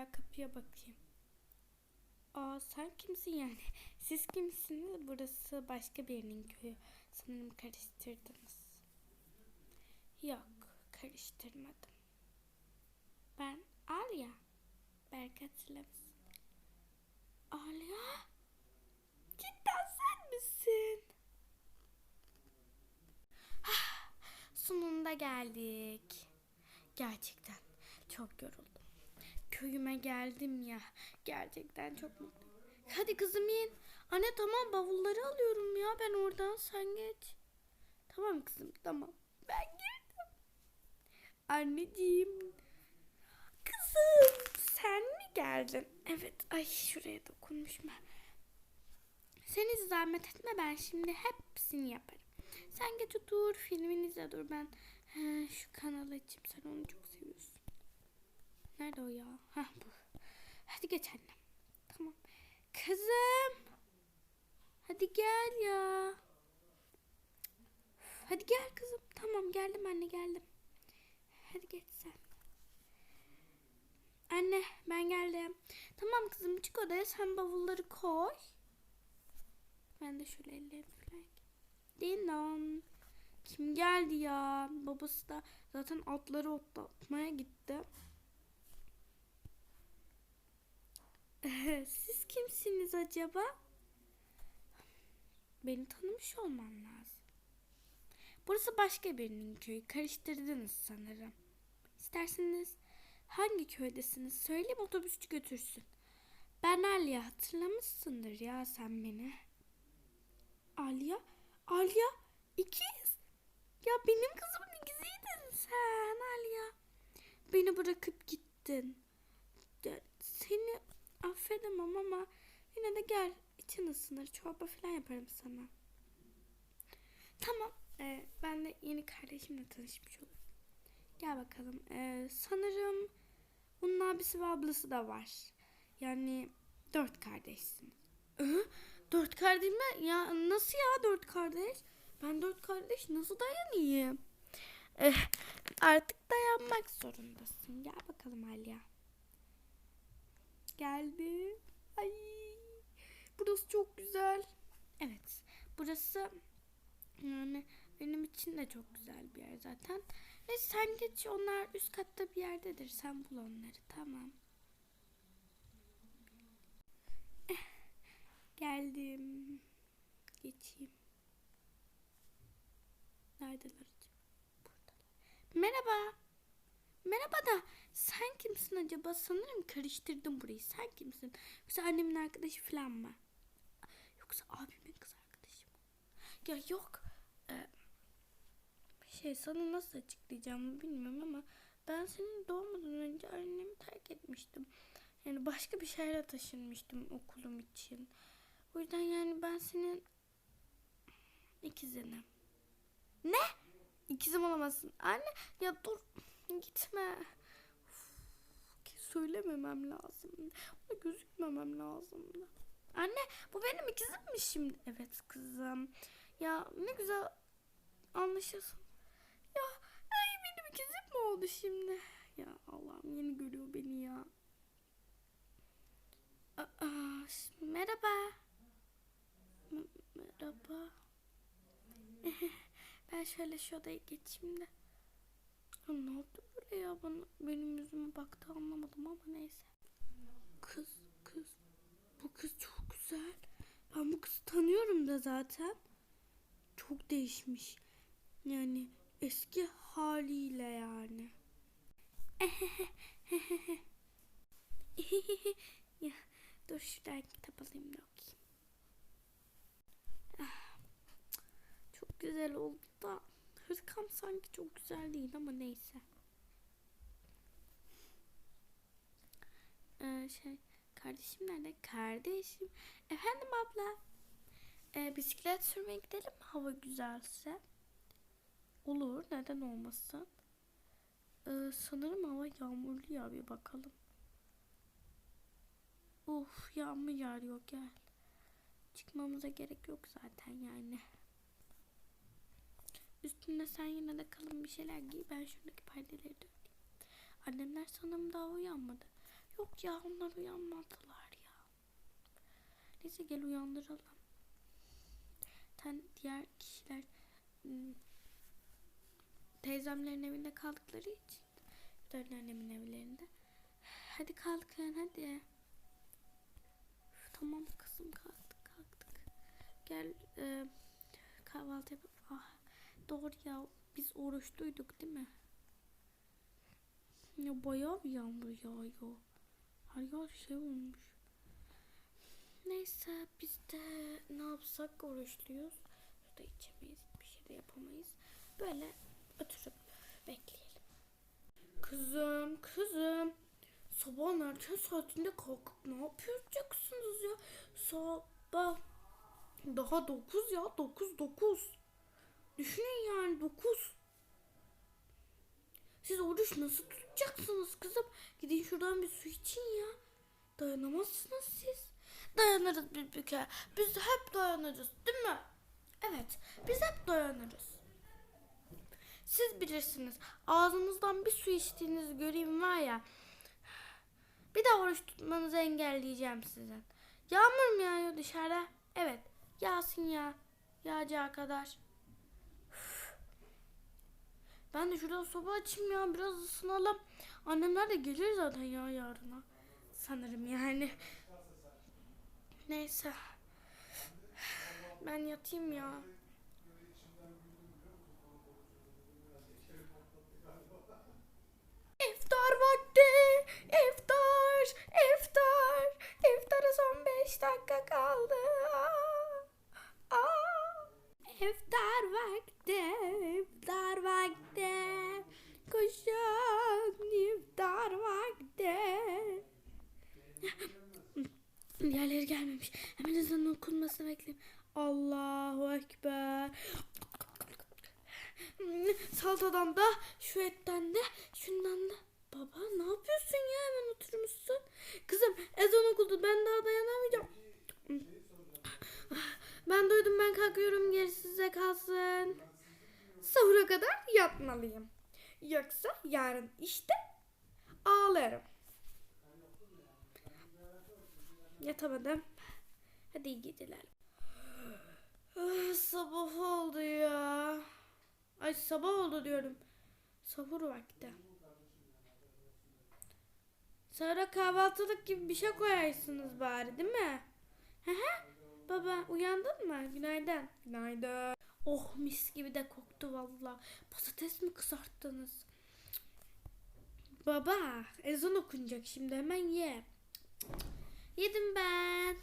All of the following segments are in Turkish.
Hala kapıya bakayım. Aa sen kimsin yani? Siz kimsiniz? Burası başka birinin köyü. Sanırım karıştırdınız. Yok, karıştırmadım. Ben Alya. Belki hatırlamışsın. Alya? Cidden sen misin? Ah, Sonunda geldik. Gerçekten çok yoruldum. Köyüme geldim ya. Gerçekten çok mutluyum. Hadi kızım in. Anne tamam bavulları alıyorum ya. Ben oradan sen geç. Tamam kızım tamam. Ben girdim. Anneciğim. Kızım sen mi geldin? Evet. Ay şuraya dokunmuşum ben. Sen zahmet etme ben şimdi hepsini yaparım. Sen geç otur filmini izle dur ben he, şu kanalı açayım sen onu çok. Nerede o ya? Hah bu. Hadi geç annem. Tamam. Kızım. Hadi gel ya. Hadi gel kızım. Tamam geldim anne geldim. Hadi geç sen. Anne ben geldim. Tamam kızım çık odaya sen bavulları koy. Ben de şöyle ellerimi falan. Dinon. Kim geldi ya? Babası da zaten atları otlatmaya gitti. Siz kimsiniz acaba? Beni tanımış olman lazım. Burası başka birinin köyü. Karıştırdınız sanırım. İsterseniz hangi köydesiniz? Söyleyeyim otobüsçü götürsün. Ben Alya. Hatırlamışsındır ya sen beni. Alya? Alya? İkiz. Ya benim kızımın ikiziydin sen Alya. Beni bırakıp gittin. Seni affedemem ama yine de gel için ısınır. Çorba falan yaparım sana. Tamam. Ee, ben de yeni kardeşimle tanışmış olurum. Gel bakalım. Ee, sanırım bunun abisi ve ablası da var. Yani dört kardeşsiniz. Ee, dört kardeş mi? Ya nasıl ya dört kardeş? Ben dört kardeş nasıl dayanayım? Eh, artık dayanmak zorundasın. Gel bakalım Alya. Geldi. Ay. Burası çok güzel. Evet. Burası yani benim için de çok güzel bir yer zaten. Ve sen geç onlar üst katta bir yerdedir. Sen bul onları tamam. Eh, geldim. Geçeyim. Neredeler? Buradalar. Merhaba. Merhaba da sen kimsin acaba? Sanırım karıştırdım burayı. Sen kimsin? Yoksa annemin arkadaşı falan mı? Yoksa abimin kız arkadaşı mı? Ya yok. Ee, şey sana nasıl açıklayacağımı bilmiyorum ama ben senin doğmadan önce annemi terk etmiştim. Yani başka bir şehre taşınmıştım okulum için. O yüzden yani ben senin ikizinim. Ne? İkizim olamazsın. Anne ya dur gitme. Söylememem lazım. Ona gözükmemem lazım. Anne bu benim ikizim mi şimdi? Evet kızım. Ya ne güzel anlaşılsın. Ya ay benim ikizim mi oldu şimdi? Ya Allah'ım yeni görüyor beni ya. Aa, merhaba. M- merhaba. ben şöyle şu odaya geçeyim de. Ya ne yaptı böyle ya bana benim yüzüme baktı anlamadım ama neyse. Kız kız bu kız çok güzel. Ben bu kızı tanıyorum da zaten. Çok değişmiş. Yani eski haliyle yani. ya, dur şuradan kitap alayım da okuyayım. Ah, çok güzel oldu da hırkam sanki çok güzel değil ama neyse. Ee, şey kardeşim nerede? Kardeşim. Efendim abla. Ee, bisiklet sürmeye gidelim mi hava güzelse? Olur neden olmasın? Ee, sanırım hava yağmurlu ya bir bakalım. Uf yağmur yağıyor gel. Çıkmamıza gerek yok zaten yani. Üstünde sen yine de kalın bir şeyler giy. Ben şuradaki perdeleri de örteyim. Annemler sanırım daha uyanmadı. Yok ya onlar uyanmadılar ya. Neyse gel uyandıralım. Ten diğer kişiler hmm, teyzemlerin evinde kaldıkları için dört annemin evlerinde. Hadi kalkın hadi. Tamam kızım kalktık kalktık. Gel e, kahvaltı ah, doğru ya biz oruçluyduk değil mi? Ya bayağı bir yağmur yağıyor. Her yer şey olmuş. Neyse biz de ne yapsak oruçluyuz. Suda içemeyiz. Bir şey de yapamayız. Böyle oturup bekleyelim. Kızım, kızım. Sabahın erken saatinde kalkıp ne yapacaksınız ya? Sabah daha 9 ya 9 9. Düşünün yani 9. Siz oruç nasıl tutacaksınız kızım? Gidin şuradan bir su için ya. Dayanamazsınız siz. Dayanırız bir bir. Biz hep dayanırız değil mi? Evet biz hep dayanırız. Siz bilirsiniz. Ağzınızdan bir su içtiğinizi göreyim var ya. Bir daha oruç tutmanızı engelleyeceğim sizin. Yağmur mu yağıyor dışarıda? Evet. Yağsın ya. Yağacağı kadar. Ben de şurada soba açayım ya. Biraz ısınalım. Annemler de gelir zaten ya yarına. Sanırım yani. Neyse. Ben yatayım ya. İftar vakti. İftar. İftar. İftara son beş dakika kaldı. Aa, aa. İftar vakti. Ekber. Saltadan da, şu etten de, şundan da. Baba ne yapıyorsun ya hemen oturmuşsun. Kızım ezan okundu ben daha dayanamayacağım. Ben duydum ben kalkıyorum gerisi size kalsın. Sahura kadar yatmalıyım. Yoksa yarın işte ağlarım. Yatamadım. Hadi iyi geceler. Ah, Sabah oldu ya. Ay sabah oldu diyorum. Sahur vakti. Sonra kahvaltılık gibi bir şey koyarsınız bari değil mi? Hı. Baba uyandın mı? Günaydın. Günaydın. Oh mis gibi de koktu valla. Patates mi kızarttınız? Baba ezan okunacak şimdi hemen ye. Yedim ben.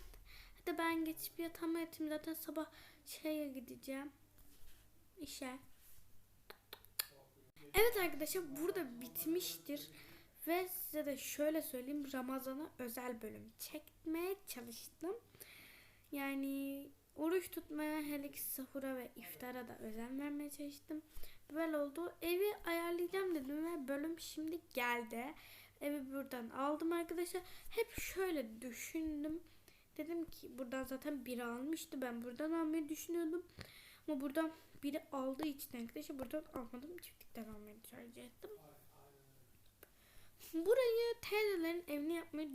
Hadi ben geçip yatağıma yatayım. Zaten sabah şeye gideceğim. İşe. Evet arkadaşlar burada bitmiştir. Ve size de şöyle söyleyeyim. Ramazan'a özel bölüm çekmeye çalıştım. Yani oruç tutmaya hele ki sahura ve iftara da özen vermeye çalıştım. Böyle oldu. Evi ayarlayacağım dedim ve bölüm şimdi geldi. Evi buradan aldım arkadaşlar. Hep şöyle düşündüm. Dedim ki buradan zaten biri almıştı. Ben buradan almayı düşünüyordum. Ama buradan biri aldığı için arkadaşlar buradan almadım. Çiftlikten almayı tercih ettim. Burayı teyzelerin evini yapmayı